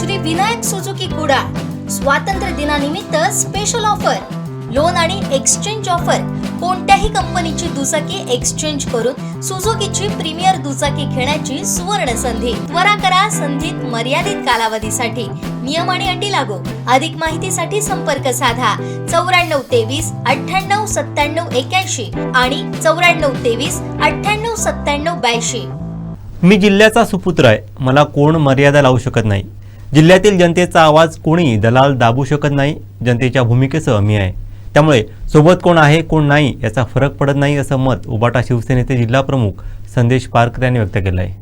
Shri Vinayak Suzuki Kudal. स्वातंत्र्य दिनानिमित्त special offer loan आणि एक्सचेंज ऑफर कोणत्याही कंपनीची दुचाकी एक्सचेंज करून सुझुकीची प्रीमियर दुचाकी घेण्याची सुवर्ण संधी. त्वरा करा संधीत मर्यादित कालावधीसाठी. नियम आणि अटी लागू. अधिक माहितीसाठी संपर्क साधा. चौऱ्याण्णव तेवीस अठ्ठ्याण्णव सत्त्याण्णव एक्याऐंशी आणि चौऱ्याण्णव तेवीस अठ्ठ्याण्णव सत्त्याण्णव ब्याऐंशी. मी जिल्ह्याचा सुपुत्र आहे. मला कोण मर्यादा लावू शकत नाही. जिल्ह्यातील जनतेचा आवाज कोणी दलाल दाबू शकत नाही जनतेच्या भूमिकेसह मी आहे. त्यामुळे सोबत कोण आहे कोण नाही याचा फरक पडत नाही असं मत उबाटा शिवसेनेचे जिल्हा प्रमुख संदेश पारकर यांनी व्यक्त केलं आहे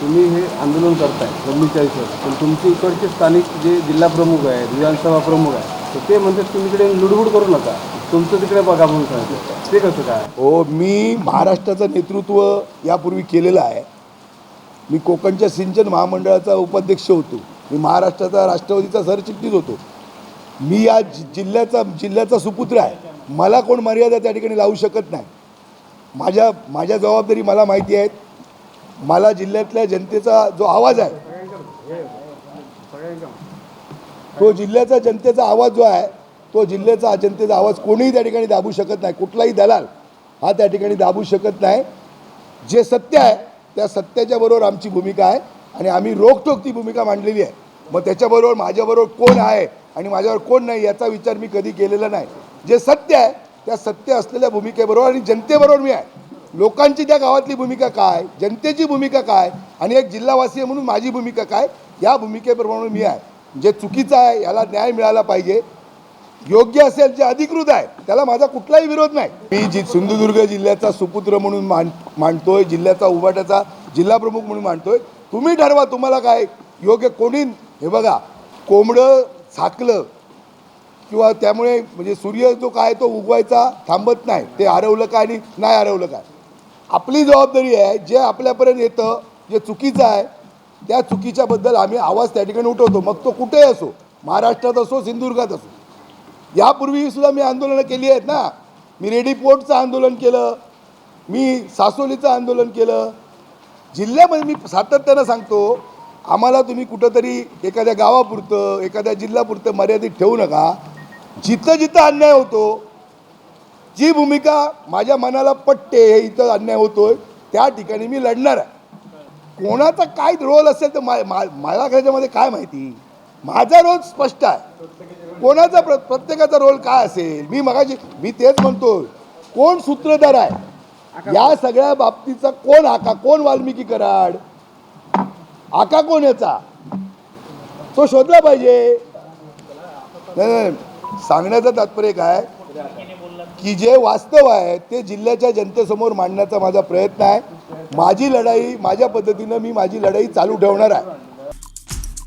तुम्ही हे आंदोलन करताय वर्ष पण तुमचे इकडचे स्थानिक जे जिल्हा प्रमुख आहेत विधानसभा प्रमुख आहेत तर ते म्हणतात तुम्ही इकडे लुडबुड करू नका. तुमचं तिकडे बघा म्हणून सांगितलं. ते कसं काय? हो मी महाराष्ट्राचं नेतृत्व यापूर्वी केलेलं आहे. मी कोकणच्या सिंचन महामंडळाचा उपाध्यक्ष होतो. मी महाराष्ट्राचा राष्ट्रवादीचा सरचिटणीस होतो. मी या जि- जिल्ह्याचा जिल्ह्याचा सुपुत्र आहे. मला कोण मर्यादा त्या ठिकाणी लावू शकत नाही. माझ्या माझ्या जबाबदारी मला माहिती आहेत. मला जिल्ह्यातल्या जनतेचा जो आवाज आहे तो जिल्ह्याचा जनतेचा आवाज जो आहे तो जिल्ह्याचा जनतेचा आवाज कोणीही त्या ठिकाणी दाबू शकत नाही. कुठलाही दलाल हा त्या ठिकाणी दाबू शकत नाही. जे सत्य आहे त्या सत्याच्या बरोबर आमची भूमिका आहे आणि आम्ही रोखठोक ती भूमिका मांडलेली आहे. मग त्याच्याबरोबर माझ्याबरोबर कोण आहे आणि माझ्यावर कोण नाही याचा विचार मी कधी केलेला नाही. जे सत्य आहे त्या सत्य असलेल्या भूमिकेबरोबर आणि जनतेबरोबर मी आहे. लोकांची त्या गावातली भूमिका काय जनतेची भूमिका काय आणि एक जिल्हावासी म्हणून माझी भूमिका काय या भूमिकेप्रमाणे मी आहे. जे चुकीचं आहे याला न्याय मिळाला पाहिजे. योग्य असेल जे अधिकृत आहे त्याला माझा कुठलाही विरोध नाही. मी जी सिंधुदुर्ग जिल्ह्याचा सुपुत्र म्हणून मान मांडतोय जिल्ह्याचा उभाट्याचा जिल्हा प्रमुख म्हणून मांडतोय तुम्ही ठरवा तुम्हाला काय योग्य कोणी हे बघा कोंबडं झाकलं किंवा त्यामुळे म्हणजे सूर्य जो काय तो उगवायचा थांबत नाही ते हरवलं काय आणि नाही हरवलं काय आपली जबाबदारी आहे जे आपल्यापर्यंत येतं जे चुकीचं आहे त्या चुकीच्याबद्दल आम्ही आवाज त्या ठिकाणी उठवतो. मग तो कुठेही असो महाराष्ट्रात असो सिंधुदुर्गात असो. यापूर्वी सुद्धा मी आंदोलनं केली आहेत ना. मी रेडी पोर्टचं आंदोलन केलं मी सासोलीचं आंदोलन केलं. जिल्ह्यामध्ये मी सातत्यानं सांगतो आम्हाला तुम्ही कुठंतरी एखाद्या गावापुरतं एखाद्या जिल्ह्यापुरतं मर्यादित ठेवू नका. जिथं जिथं अन्याय होतो जी भूमिका माझ्या मनाला पटते हे इथं अन्याय होतोय त्या ठिकाणी मी लढणार आहे. कोणाचा काय रोल असेल तर मा- मला त्याच्यामध्ये काय माहिती? माझा रोल स्पष्ट आहे. कोणाचा प्र प्रत्येकाचा रोल काय असेल? मी मगाशी मी तेच म्हणतो कोण सूत्रधार आहे? या सगळ्या बाबतीचा कोण आका? कोण वाल्मिकी कराड? आका कोण याचा? तो शोधला पाहिजे. नाही, सांगण्याचं तात्पर्य काय? की जे वास्तव आहे ते जिल्ह्याच्या जनतेसमोर मांडण्याचा माझा प्रयत्न आहे. माझी लढाई माझ्या पद्धतीनं मी माझी लढाई चालू ठेवणार आहे.